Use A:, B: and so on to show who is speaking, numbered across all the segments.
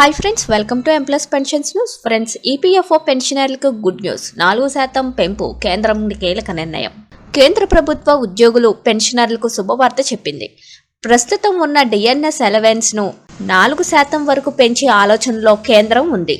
A: Hi friends welcome to employees pensions news friends EPFO పెన్షనర్లకు good news నాలుగు శాతం పెంపు కేంద్రం కీలక నిర్ణయం. కేంద్ర ప్రభుత్వ ఉద్యోగులు పెన్షనర్లకు శుభవార్త చెప్పింది. ప్రస్తుతం ఉన్న డిఎన్ఎస్ ఎలవెన్స్ను నాలుగు శాతం వరకు పెంచే ఆలోచనలో కేంద్రం ఉంది.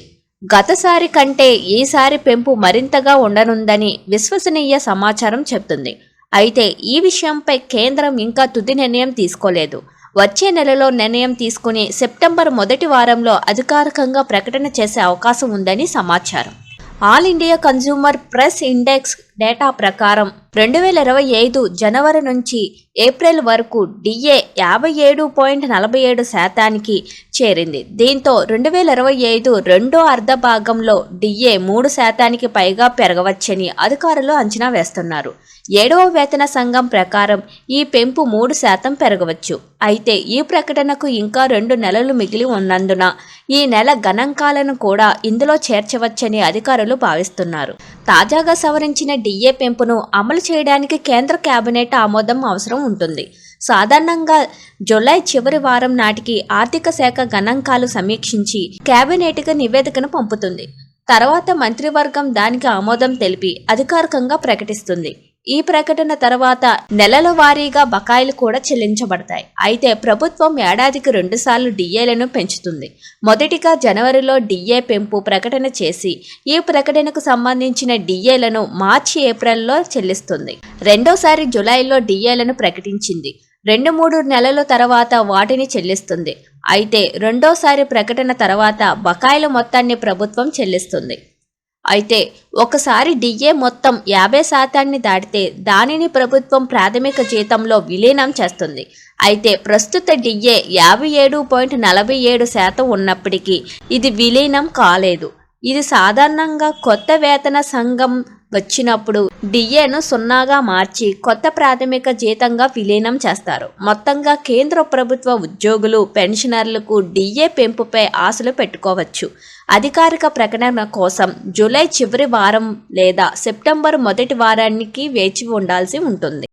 A: గతసారి కంటే ఈసారి పెంపు మరింతగా ఉండనుందని విశ్వసనీయ సమాచారం చెబుతుంది అయితే ఈ విషయంపై కేంద్రం ఇంకా తుది నిర్ణయం తీసుకోలేదు. వచ్చే నెలలో నిర్ణయం తీసుకుని సెప్టెంబర్ మొదటి వారంలో అధికారికంగా ప్రకటన చేసే అవకాశం ఉందని సమాచారం. All India consumer press index data ప్రకారం రెండు వేల ఇరవై ఐదు జనవరి నుంచి ఏప్రిల్ వరకు డిఏ యాభై ఏడు పాయింట్ నలభై ఏడు శాతానికి చేరింది. దీంతో రెండు వేల ఇరవై ఐదు రెండో అర్ధ భాగంలో డిఏ మూడు శాతానికి పైగా పెరగవచ్చని అధికారులు అంచనా వేస్తున్నారు. ఏడవ వేతన సంఘం ప్రకారం ఈ పెంపు మూడు శాతం పెరగవచ్చు. అయితే ఈ ప్రకటనకు ఇంకా రెండు నెలలు మిగిలి ఉన్నందున ఈ నెల గణాంకాలను కూడా ఇందులో చేర్చవచ్చని అధికారులు భావిస్తున్నారు. తాజాగా సవరించిన డిఏ పెంపును అమలు చేయడానికి కేంద్ర కేబినెట్ ఆమోదం అవసరం ఉంటుంది. సాధారణంగా జులై చివరి వారం నాటికి ఆర్థిక శాఖ గణాంకాలు సమీక్షించి కేబినెట్కి నివేదికను పంపుతుంది. తర్వాత మంత్రివర్గం దానికి ఆమోదం తెలిపి అధికారికంగా ప్రకటిస్తుంది. ఈ ప్రకటన తర్వాత నెలల వారీగా బకాయిలు కూడా చెల్లించబడతాయి. అయితే ప్రభుత్వం ఏడాదికి రెండుసార్లు డిఏలను పెంచుతుంది. మొదటిగా జనవరిలో డిఏ పెంపు ప్రకటన చేసి ఈ ప్రకటనకు సంబంధించిన డిఏలను మార్చి ఏప్రిల్లో చెల్లిస్తుంది. రెండోసారి జులైలో డిఏలను ప్రకటించింది. రెండు మూడు నెలల తర్వాత వాటిని చెల్లిస్తుంది. అయితే రెండోసారి ప్రకటన తర్వాత బకాయిల మొత్తాన్ని ప్రభుత్వం చెల్లిస్తుంది. అయితే ఒకసారి డిఏ మొత్తం యాభై శాతాన్ని దాటితే దానిని ప్రభుత్వం ప్రాథమిక జీతంలో విలీనం చేస్తుంది. అయితే ప్రస్తుత డిఏ యాభై ఏడు పాయింట్ నలభై ఏడు శాతం ఉన్నప్పటికీ ఇది విలీనం కాలేదు. ఇది సాధారణంగా కొత్త వేతన సంఘం వచ్చినప్పుడు డిఏను సున్నాగా మార్చి కొత్త ప్రాథమిక జీతంగా విలీనం చేస్తారు. మొత్తంగా కేంద్ర ప్రభుత్వ ఉద్యోగులు పెన్షనర్లకు డిఏ పెంపుపై ఆశలు పెట్టుకోవచ్చు. అధికారిక ప్రకటన కోసం జూలై చివరి వారం లేదా సెప్టెంబర్ మొదటి వారానికి వేచి ఉండాల్సి ఉంటుంది.